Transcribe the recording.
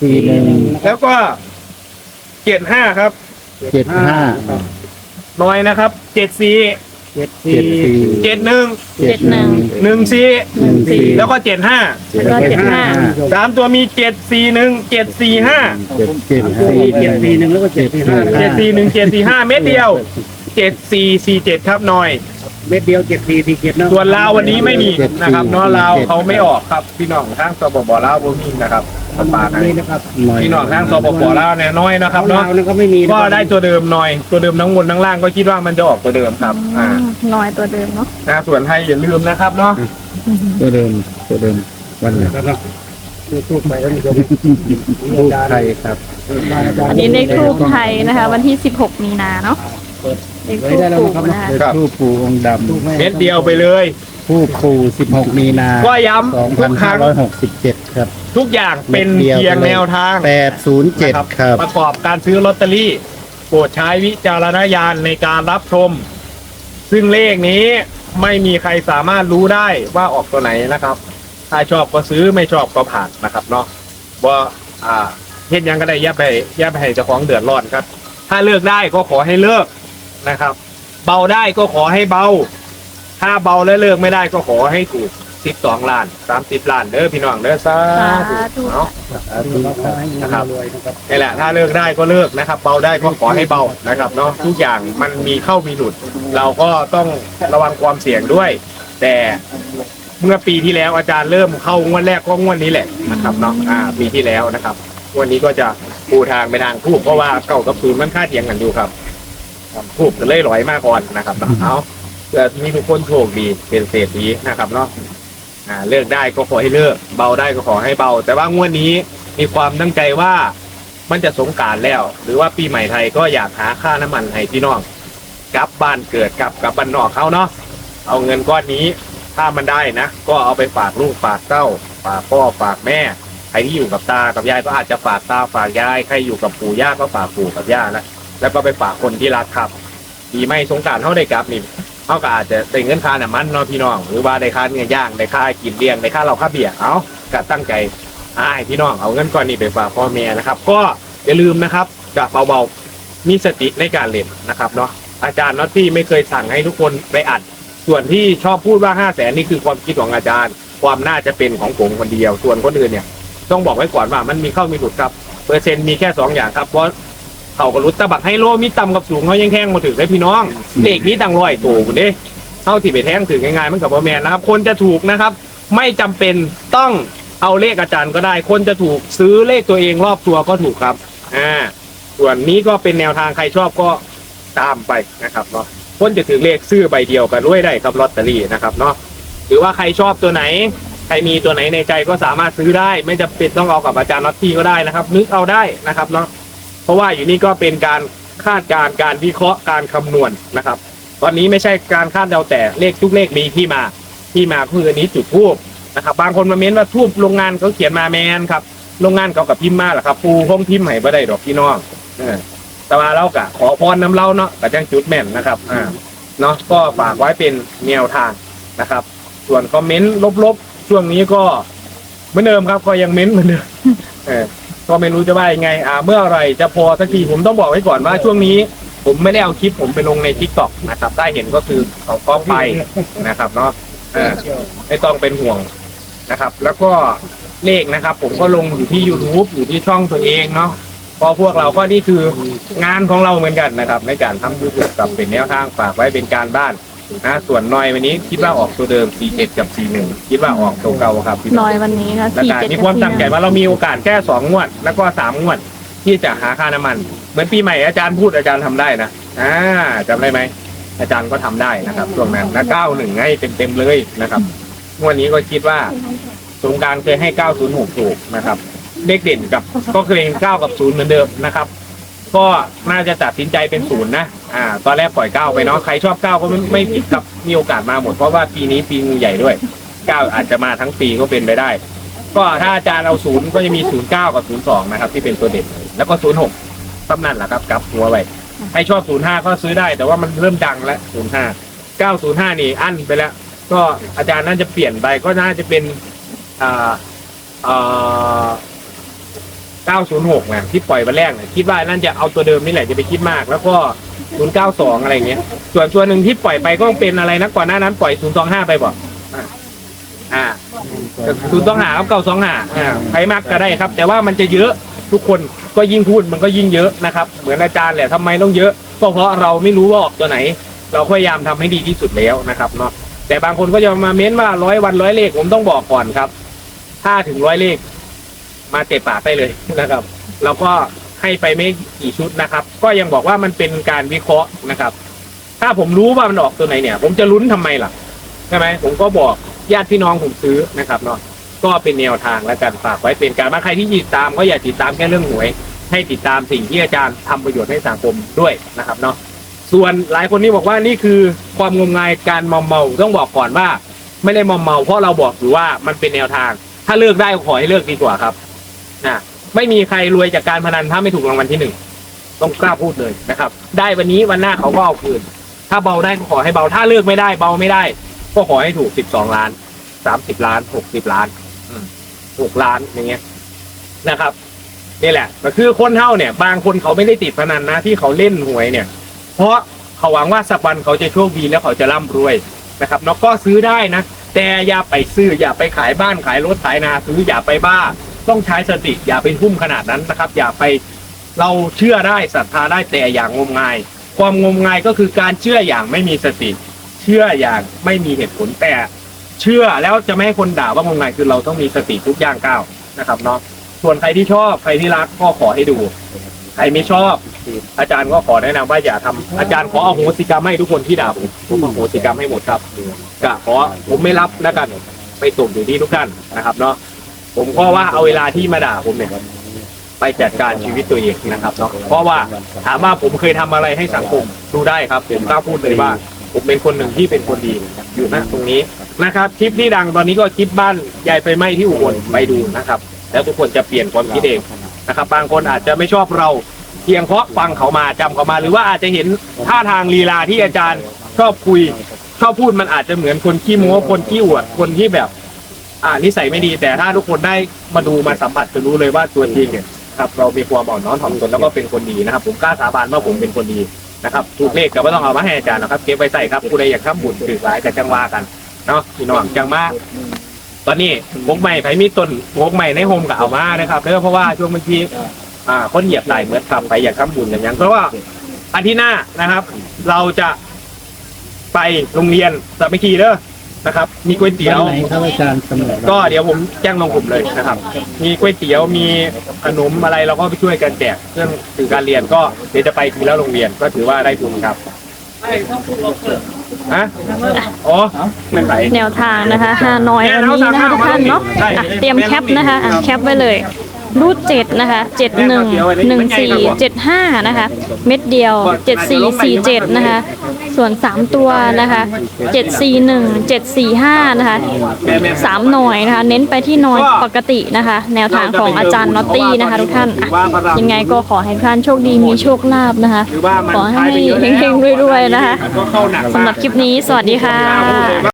สี่หนึ่งแล้วก็เจ็ดห้าครับ เจ็ดห้าน้อยนะครับเจ็ดสี่เจ็ดเจ็สี่ดสี่เจ็ดหนึ่งเจ็ดหนึ่งหนึ่งสี่หนึ่งสี่แล้วก็เจ็ดห้าแล้วก็เจ็ดห้าสามตัวมีเจ็ดสี่หนึ่งเจ็ดสี่ห้าเจ็ดเจ็ดสี่เจ็ดสี่หนึ่งแล้วก็เจ็ดสี่ห้าเจ็ดสี่หนึ่งเจ็ดสี่ห้าเม็ดเดียวเจ็ดสี่สี่เจ็ดครับน้อย เม็ดเดียวเจ็ดสี่สี่เจ็ดนะส่วนลาววันนี้ไม่มีนะครับเนาะลาวเขาไม่ออกครับพี่น้องทางสปปลาวบ่มีนะครับปากให้นี่นะครับพี่น้องทางสปปลาวเนี่ยน้อยนะครับเนาะเราก็ไม่มีก็ได้ตัวเดิมหน่อย ตัวเดิมทั้งบนทั้งล่างก็คิดว่ามันจะออกตัวเดิมครับอ่าน้อยตัวเดิมเนาะนะส่วนไทยอย่าลืมนะครับเนาะตัวเดิมตัวเดิมวันไหนแล้วก็คือทูบไปแล้วนี่ก็ลูกไทยครับอันนี้เลขทูปไทยนะคะ วันที่สิบหกมีนาเนาะ เลขทูปปู่นะคะเลขทูปปูองค์ดเม็ดเดียวไปเลยำทูปปูสิบหกมีนาก็สองย้ำทุพันกคห้ารั้งร้อยหกสิบเจ็ดครับ ทุกอย่างเป็นเม็ดเดียวเพียงแนวทางแปดศูนย์เจ็ดนะครับประกอบการซื้อลอตเตอรี่ โปรดใช้วิจารณญาณในการรับชม ซึ่งเลขนี้ไม่มีใครสามารถรู้ได้ว่าออกตัวไหนนะครับ ถ้าชอบก็ซื้อไม่ชอบก็ผ่านนะครับเนาะว่าอ่าเฮ็ดหยังก็ได้อย่าไปอย่าไปให้เจ้าของเดือดร้อนครับ ถ้าเลิกได้ก็ขอให้เลิก นะครับ เบาได้ก็ขอให้เบา ถ้าเบาแล้วเลิกไม่ได้ก็ขอให้ถูกสิบสองล้านสามสิบล้านเด้อพี่น้องเด้อสาธุสาธุเนาะนะครับรวยนะครับนี่แหละถ้าเลิกได้ก็เลิกนะครับ เบาได้ก็ขอให้เบานะครับเนาะทุกอย่างมันมีเข้ามีหลุด เราก็ต้องระวังความเสี่ยงด้วย แต่เมื่อปีที่แล้วอาจารย์เริ่มเข้างวดแรกก็งวดนี้แหละนะครับเนาะอ่าปีที่แล้วนะครับงวันนี้ก็จะปูทางไปทางทูบเพราะว่าเก่ากับศูนย์มันค่าเทียงกันอยู่ครับ ทูบจะเล่ยลอยมากก่อนนะครับเนาะเอาเพื่อมีทุกคนโชคดีเป็นเศรษฐีนะครับเนาะอ่าเลิกได้ก็ขอให้เลิก เบาได้ก็ขอให้เบา แต่ว่างวดนี้มีความตั้งใจว่ามันจะสงกรารแล้ว หรือว่าปีใหม่ไทยก็อยากหาค่าน้ำมันให้พี่น้องกลับบ้านเกิดกลับกลับบ้านนอกเขาเนาะเอาเงินก้อนนี้ถ้ามันได้นะ ก็เอาไปฝากลูกฝากเต้า ฝากพ่อฝากแม่ ใครที่อยู่กับตากับยายก็อาจจะฝากตาฝากยายใครอยู่กับปู่ย่าก็ฝากปู่กับย่านะ แล้วก็ไปฝากคนที่รักครับดีไม่สงการเขาได้กลับนี่เขาก็อาจจะได้เงินค่าน้ำมันเนาะพี่น้อง หรือว่าได้ค่าเนื้อย่างได้ค่ากินเลี้ยงได้ค่าเราค่าเบียร์เอาก็ตั้งใจอ่าให้พี่น้องเอาเงินก้อนนี้ไปฝากพ่อแม่นะครับ ก็อย่าลืมนะครับจะเบาๆมีสติในการเล่นนะครับเนาะอาจารย์น็อตที่ไม่เคยสั่งให้ทุกคนไปอัด ส่วนที่ชอบพูดว่าห้าแสนนี่คือความคิดของอาจารย์ ความน่าจะเป็นของผมคนเดียว ส่วนคนอื่นเนี่ย ต้องบอกไว้ก่อนว่ามันมีเข้ามีหลุดครับเปอร์เซ็นต์มีแค่สองอย่างครับเพราะ เขาก็รุดตะบักไฮโลมีต่ำกับสูงเขายังแข้งมาถึงได้พี่น้องเลขนี้ต่างร้อยตัวคุณเด้เท่าที่ไปแท่งถึงง่ายๆมันกับพ่อแม่นะครับ คนจะถูกนะครับ ไม่จำเป็นต้องเอาเลขอาจารย์ก็ได้ คนจะถูกซื้อเลขตัวเองรอบตัวก็ถูกครับอ่าส่วนนี้ก็เป็นแนวทางใครชอบก็ตามไปนะครับเนาะคนจะถือเลขซื้อใบเดียวกันด้วยได้ครับลอตเตอรี่นะครับเนาะหรือว่าใครชอบตัวไหน ใครมีตัวไหนในใจก็สามารถซื้อได้ ไม่จำเป็นต้องเอากับอาจารย์น็อตตี้ก็ได้นะครับ นึกเอาได้นะครับเนาะ เพราะว่าอยู่นี่ก็เป็นการคาดการณ์การวิเคราะห์การคำนวณนะครับ ตอนนี้ไม่ใช่การคาดเดาแต่เลขทุกเลขมีที่มาที่มาคืออันนี้จุดทูบนะครับบางคนมาเม้นว่าทูบโรงงานเขาเขียนมาแมนครับโรงงานเขากับพิมพ์มาแหละครับปูห้องพิมพ์ให้บ่ได้ดอกพี่น้องเออแต่ว่าเรากะขอพรน้ำเล่าเนาะกับจังจุดแม่นนะครับอ่าเนาะก็ฝากไว้เป็นแนวทางนะครับ ส่วนคอมเมนต์ลบๆช่วงนี้ก็เหมือนเดิมครับก็ยังเม้นเหมือนเดิมเออ ก็ไม่รู้จะว่ายังไง อ่า เมื่อไหรจะพอสักทีผมต้องบอกไว้ก่อนว่าช่วงนี้ ผมไม่ได้เอาคลิปผมไปลงในทิกตอกนะครับได้เห็นก็คือเขาก็ไปนะครับเนาะเออไม่ต้องเป็นห่วงนะครับ แล้วก็เลขนะครับ ผมก็ลงอยู่ที่ YouTube อยู่ที่ช่องตัวเองเนาะเพราะพวกเราก็นี่คืองานของเราเหมือนกันนะครับ ในการทำยูทูบกับเป็นแนวทางฝากไว้เป็นการบ้าน นะส่วนน้อยวันนี้คิดว่าออกตัวเดิม 47 กับ 41 คิดว่าออกตัวเก่าครับพี่น้องน้อยวันนี้นะแล้วสี่ก็เจ็ดมีความตั้งใจว่าเรามีโอกาสแค่สองงวด แล้วก็สามงวดที่จะหาค่าน้ำมัน เหมือนปีใหม่อาจารย์พูดอาจารย์ทำได้นะอ่าจำได้ไหมอาจารย์ก็ทำได้นะครับช่วงนั้นแล้วเก้าหนึ่งให้เต็มๆเลยนะครับงวดนี้ก็คิดว่า สงกรารเคยให้เก้าศูนย์หกถูกนะครับ เลขเด่นกับก็เคยเก้ากับศูนย์เหมือนเดิมนะครับ ก็น่าจะตัดสินใจเป็นศูนย์นะ อ่า ตอนแรกปล่อยเก้าไปเนาะใครชอบเก้าก็ไม่ไม่ผิดครับมีโอกาสมาหมดเพราะว่าปีนี้ปีงูใหญ่ด้วยเก้าอาจจะมาทั้งปีก็เป็นไปได้ ก็ถ้าอาจารย์เอาศูนย์ก็จะมีศูนย์เก้ากับศูนย์สองนะครับ ที่เป็นตัวเด่นแล้วก็ศูนย์หกตำนั่นแหละครับกลับหัวไว้ใครชอบศูนย์ห้าก็ซื้อได้ แต่ว่ามันเริ่มดังแล้วศูนย์ห้าเก้าศูนย์ห้านี่อั้นไปแล้ว ก็อาจารย์น่าจะเปลี่ยนไปก็น่าจะเป็นอ่าอ่า906นะที่ปล่อยวันแรกเนี่ยคิดว่านั่นจะเอาตัวเดิมนี่แหละจะไปคิดมาก แล้วก็ 092อะไรเงี้ย ส่วนตัวหนึ่งที่ปล่อยไปก็เป็นอะไรนะก่อนหน้านั้น ปล่อย025ไปบอกอ่าอ่าศูนย์ต้องหาครับเก้าสองหาอ่าใครมากก็ได้ครับ แต่ว่ามันจะเยอะทุกคนก็ยิ่งพูดมันก็ยิ่งเยอะนะครับ เหมือนอาจารย์แหละทำไมต้องเยอะก็เพราะเราไม่รู้ว่าออกตัวไหน เราพยายามทำให้ดีที่สุดแล้วนะครับเนาะแต่บางคนก็จะมาเม้นว่าร้อยวันร้อยเลขผมต้องบอกก่อนครับ ถ้าถึงร้อยเลข มาเตะปากได้เลยนะครับเราก็ ให้ไปไม่กี่ชุดนะครับ ก็ยังบอกว่ามันเป็นการวิเคราะห์นะครับ ถ้าผมรู้ว่ามันออกตัวไหนเนี่ย ผมจะลุ้นทำไมล่ะใช่ไหมผมก็บอกญาติพี่น้องผมซื้อนะครับเนาะก็เป็นแนวทางและการฝากไว้เป็นการว่าใครที่ติดตามก็อย่าติดตามแค่เรื่องหวย ให้ติดตามสิ่งที่อาจารย์ทำประโยชน์ให้สังคมด้วยนะครับเนาะส่วนหลายคนนี่บอกว่านี่คือความงมงายการมอมเมาต้องบอกก่อนว่า ไม่ได้มอมเมาเพราะเราบอกอยู่ว่ามันเป็นแนวทาง ถ้าเลิกได้ขอให้เลิกดีกว่าครับนะ ไม่มีใครรวยจากการพนันถ้าไม่ถูกรางวัลที่หนึ่งต้องกล้าพูดเลยนะครับ ได้วันนี้วันหน้าเขาก็เอาคืน ถ้าเบาได้ก็ขอให้เบาถ้าเลิกไม่ได้ เบาไม่ได้ ก็ขอให้ถูกสิบสองล้านสามสิบล้านหกสิบล้านหกล้านอย่างเงี้ยนะครับนี่แหละก็คือคนเท่าเนี่ย บางคนเขาไม่ได้ติดพนันนะที่เขาเล่นหวยเนี่ย เพราะเขาหวังว่าสักวันเขาจะโชคดีแล้วเขาจะร่ำรวยนะครับเนาะก็ซื้อได้นะ แต่อย่าไปซื้ออย่าไปขายบ้านขายรถขายนาซื้ออย่าไปบ้า ต้องใช้สติอย่าไปทุ่มขนาดนั้นนะครับ อย่าไปเราเชื่อได้ศรัทธาได้แต่อย่างงมงาย ความงมงายก็คือการเชื่ออย่างไม่มีสติ เชื่ออย่างไม่มีเหตุผลแต่ เชื่อแล้วจะไม่ให้คนด่าว่างมงายคือเราต้องมีสติทุกอย่างก้าวนะครับเนาะส่วนใครที่ชอบใครที่รักก็ขอให้ดูใครไม่ชอบ อาจารย์ก็ขอแนะนำว่าอย่าทำอาจารย์ขออโหสิกรรมให้ทุกคนที่ด่าผมผมอโหสิกรรมให้หมดครับก็ขอผมไม่รับแล้วกัน ไปส่งอยู่ที่ทุกท่านนะครับเนาะ ผมก็ว่าเอาเวลาที่มาด่าผมเนี่ยไปจัดการชีวิตตัวเองนะครับเนาะเพราะว่าถามว่าผมเคยทำอะไรให้สังคมดูได้ครับผมกล้าพูดเลยว่า ผมเป็นคนหนึ่งที่เป็นคนดีอยู่นะตรงนี้นะครับคลิปที่ดังตอนนี้ก็คลิปบ้านยายไฟไหมที่อุบลไปดูนะครับ แล้วทุกคนจะเปลี่ยนความคิดเองนะครับ บางคนอาจจะไม่ชอบเราเพียงเพราะฟังเขามาจำเขามาหรือว่าอาจจะเห็นท่าทางลีลาที่อาจารย์ชอบคุยชอบพูดมันอาจจะเหมือนคนขี้โม้คนขี้อวดคนที่แบบ อ่านิสัยไม่ดีแต่ถ้าทุกคนได้มาดูมาสัมผัสจะรู้เลยว่าตัวจริงเนี่ยครับเรามีความอ่อนน้อมถ่อมตนแล้วก็เป็นคนดีนะครับ ผมกล้าสาบานว่าผมเป็นคนดีนะครับถูกเลขแต่ว่ต้องเอามาให้อาจารย์นะครับเก็บไว้ใส่ครับผู้ใดอยากทำบุญถือสายกับจังว่ากันเนาะพี่น้องจังมาตอนนี้พกใหม่ไผมีต้นพกใหม่ในโฮมกับเอามานะครับเนื่องเพราะว่าช่วงบางทีอ่าคนเหยียบไหลเหมือนกลับไปอยากทำบุญอย่างนั้นเพราะว่าอาทิตย์หน้านะครับ เราจะไปโรงเรียนสามัคคีเด้อ นะครับ มีก๋วยเตี๋ยววันไหนครับอาจารย์กำหนดก็เดี๋ยวผมแจ้งลงกลุ่มเลยนะครับ มีก๋วยเตี๋ยว มีขนมอะไรเราก็ไปช่วยกันแจกเรื่องถือการเรียนก็เดี๋ยวจะไปทีละโรงเรียนก็ถือว่าได้ทุนครับฮะอ๋อไม่ไปแนวทางนะคะฮานอยวันนี้นะคะทุกท่านเนาะอะเตรียมแคปนะคะอะแคปไว้เลย รูดเจ็ดนะคะเจ็ดหนึ่งหนึ่งสี่เจ็ดห้านะคะ เม็ดเดียวเจ็ดสี่สี่เจ็ดนะคะ ส่วนสามตัวนะคะเจ็ดสี่หนึ่งเจ็ดสี่ห้านะคะสามหน่วยนะคะ เน้นไปที่หน่วยปกตินะคะ แนวทางของอาจารย์นอตตี้นะคะทุกท่านยังไงก็ขอให้ท่านโชคดีมีโชคลาภนะคะ ขอให้เยอะเฮงๆรวยๆนะคะก็เข้าหนักมากสำหรับคลิปนี้สวัสดีค่ะ